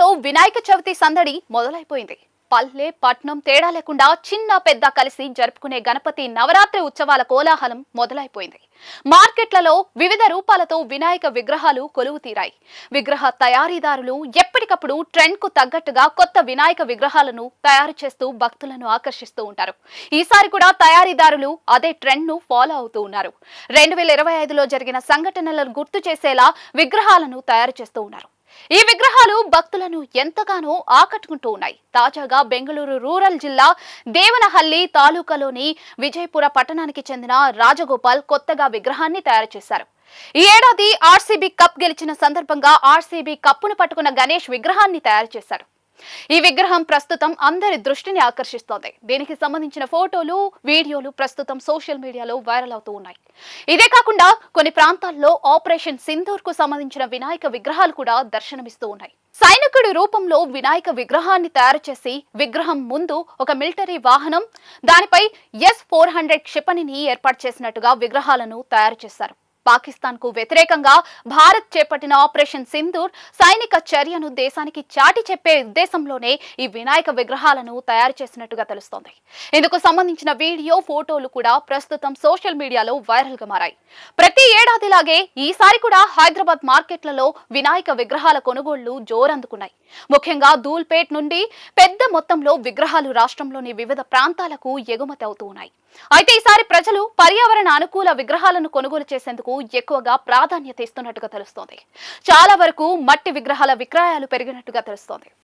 రాష్ట్రంలో వినాయక చవితి సందడి మొదలైపోయింది. పల్లె పట్నం తేడా లేకుండా చిన్న పెద్ద కలిసి జరుపుకునే గణపతి నవరాత్రి ఉత్సవాల కోలాహలం మొదలైపోయింది. మార్కెట్లలో వివిధ రూపాలతో వినాయక విగ్రహాలు కొలువు తీరాయి. విగ్రహ తయారీదారులు ఎప్పటికప్పుడు ట్రెండ్కు తగ్గట్టుగా కొత్త వినాయక విగ్రహాలను తయారు చేస్తూ భక్తులను ఆకర్షిస్తూ ఉంటారు. ఈసారి కూడా తయారీదారులు అదే ట్రెండ్ను ఫాలో అవుతూ ఉన్నారు. రెండు వేల ఇరవై ఐదులో జరిగిన సంఘటనలను గుర్తు చేసేలా విగ్రహాలను తయారు చేస్తూ ఉన్నారు. ఈ విగ్రహాలు భక్తులను ఎంతగానో ఆకట్టుకుంటూ ఉన్నాయి. తాజాగా బెంగళూరు రూరల్ జిల్లా దేవనహల్లి తాలూకాలోని విజయపుర పట్టణానికి చెందిన రాజగోపాల్ కొత్తగా విగ్రహాన్ని తయారు చేశారు. ఈ ఏడాది ఆర్సీబీ కప్ గెలిచిన సందర్భంగా ఆర్సీబీ కప్పును పట్టుకున్న గణేష్ విగ్రహాన్ని తయారు చేశారు. ఈ విగ్రహం ప్రస్తుతం అందరి దృష్టిని ఆకర్షిస్తోంది. దీనికి సంబంధించిన ఫోటోలు వీడియోలు ప్రస్తుతం సోషల్ మీడియాలో వైరల్ అవుతూ ఉన్నాయి. ఇదే కాకుండా కొన్ని ప్రాంతాల్లో ఆపరేషన్ సింధూర్కు సంబంధించిన వినాయక విగ్రహాలు కూడా దర్శనమిస్తూ ఉన్నాయి. సైనికుడి రూపంలో వినాయక విగ్రహాన్ని తయారు చేసి విగ్రహం ముందు ఒక మిలిటరీ వాహనం దానిపై ఎస్ ఫోర్ హండ్రెడ్ క్షిపణిని ఏర్పాటు చేసినట్టుగా విగ్రహాలను తయారు చేశారు. పాకిస్తాన్కు వ్యతిరేకంగా భారత్ చేపట్టిన ఆపరేషన్ సింధూర్ సైనిక చర్యను దేశానికి చాటి చెప్పే ఉద్దేశంలోనే ఈ వినాయక విగ్రహాలను తయారు చేసినట్టుగా తెలుస్తోంది. ఇందుకు సంబంధించిన వీడియో ఫోటోలు కూడా ప్రస్తుతం సోషల్ మీడియాలో వైరల్గా మారాయి. ప్రతి ఏడాదిలాగే ఈసారి కూడా హైదరాబాద్ మార్కెట్లలో వినాయక విగ్రహాల కొనుగోళ్ళు జోరందుకున్నాయి. ముఖ్యంగా ధూల్పేట్ నుండి పెద్ద మొత్తంలో విగ్రహాలు రాష్ట్రంలోని వివిధ ప్రాంతాలకు ఎగుమతి అవుతూ ఉన్నాయి. అయితే ఈసారి ప్రజలు పర్యావరణ అనుకూల విగ్రహాలను కొనుగోలు చేసేందుకు ఎక్కువగా ప్రాధాన్యత ఇస్తున్నట్టుగా తెలుస్తోంది. చాలా వరకు మట్టి విగ్రహాల విక్రయాలు పెరిగినట్టుగా తెలుస్తోంది.